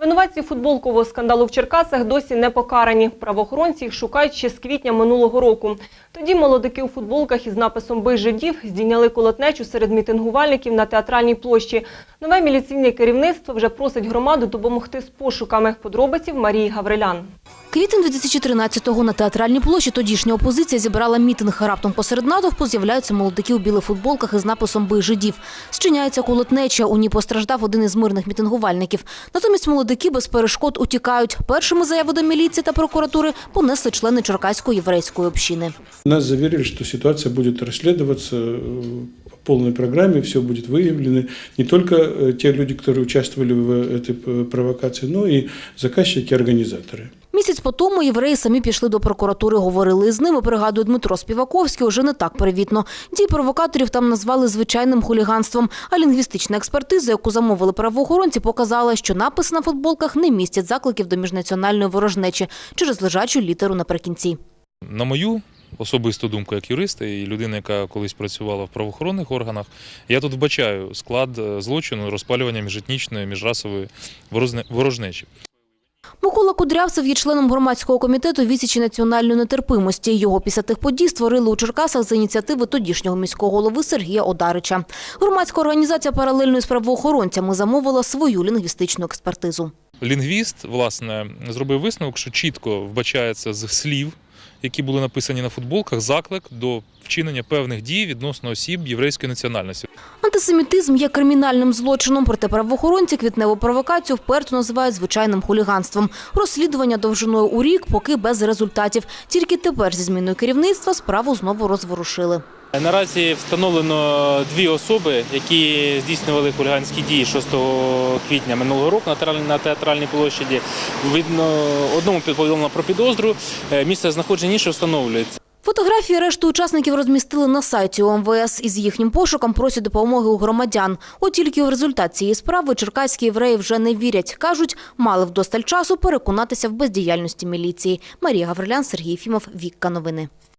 Винуватці футболкового скандалу в Черкасах досі не покарані. Правоохоронці їх шукають ще з квітня минулого року. Тоді молодики у футболках із написом «Бий жидів» здійняли колотнечу серед мітингувальників на театральній площі. Нове міліційне керівництво вже просить громаду допомогти з пошуками. Подробиці в Марії Гаврилян. Квітень 2013-го на театральній площі тодішня опозиція зібрала мітинг. Раптом посеред натовпу з'являються молодики у білих футболках із написом «Бий жидів». Зчиняється колотнеча. У ній постраждав один із мирних мітингувальників. Натомість молодики без перешкод утікають. Першими заяву до міліції та прокуратури понесли члени Черкаської єврейської общини. Нас заверили, что ситуация будет расследоваться э, по полной программе, все будет выявлено. Не только э, те люди, которые участвовали в этой э, провокации, но и заказчики, организаторы. Місяць по тому євреї самі пішли до прокуратури, говорили з ними, пригадує Дмитро Співаковський, уже не так привітно. Дії провокаторів там назвали звичайним хуліганством, а лінгвістична експертиза, яку замовили правоохоронці, показала, що написи на футболках не містять закликів до міжнаціональної ворожнечі через лежачу літеру наприкінці. На мою особисту думку, як юриста і людина, яка колись працювала в правоохоронних органах, я тут вбачаю склад е, злочину розпалювання міжетнічної, міжрасової ворожнечі. Микола Кудрявцев є членом громадського комітету відсічі національної нетерпимості. Його після тих подій створили у Черкасах за ініціативи тодішнього міського голови Сергія Одарича. Громадська організація паралельно із правоохоронцями замовила свою лінгвістичну експертизу. Лінгвіст, власне, зробив висновок, що чітко вбачається з слів, які були написані на футболках, заклик до вчинення певних дій відносно осіб єврейської національності. Антисемітизм є кримінальним злочином, проте правоохоронці квітневу провокацію вперто називають звичайним хуліганством. Розслідування довжиною у рік поки без результатів. Тільки тепер зі зміною керівництва справу знову розворушили. Наразі встановлено дві особи, які здійснювали хуліганські дії 6 квітня минулого року на театральній- площаді. Видно, одному повідомлено про підозру. Е, Місце знаходження іншого встановлюється. Фотографії решти учасників розмістили на сайті ОМВС. Із їхнім пошуком просять допомоги у громадян. От тільки в результат цієї справи черкаські євреї вже не вірять. Кажуть, мали вдосталь часу переконатися в бездіяльності міліції. Марія Гаврилян, Сергій Фімов, Вікка Новини.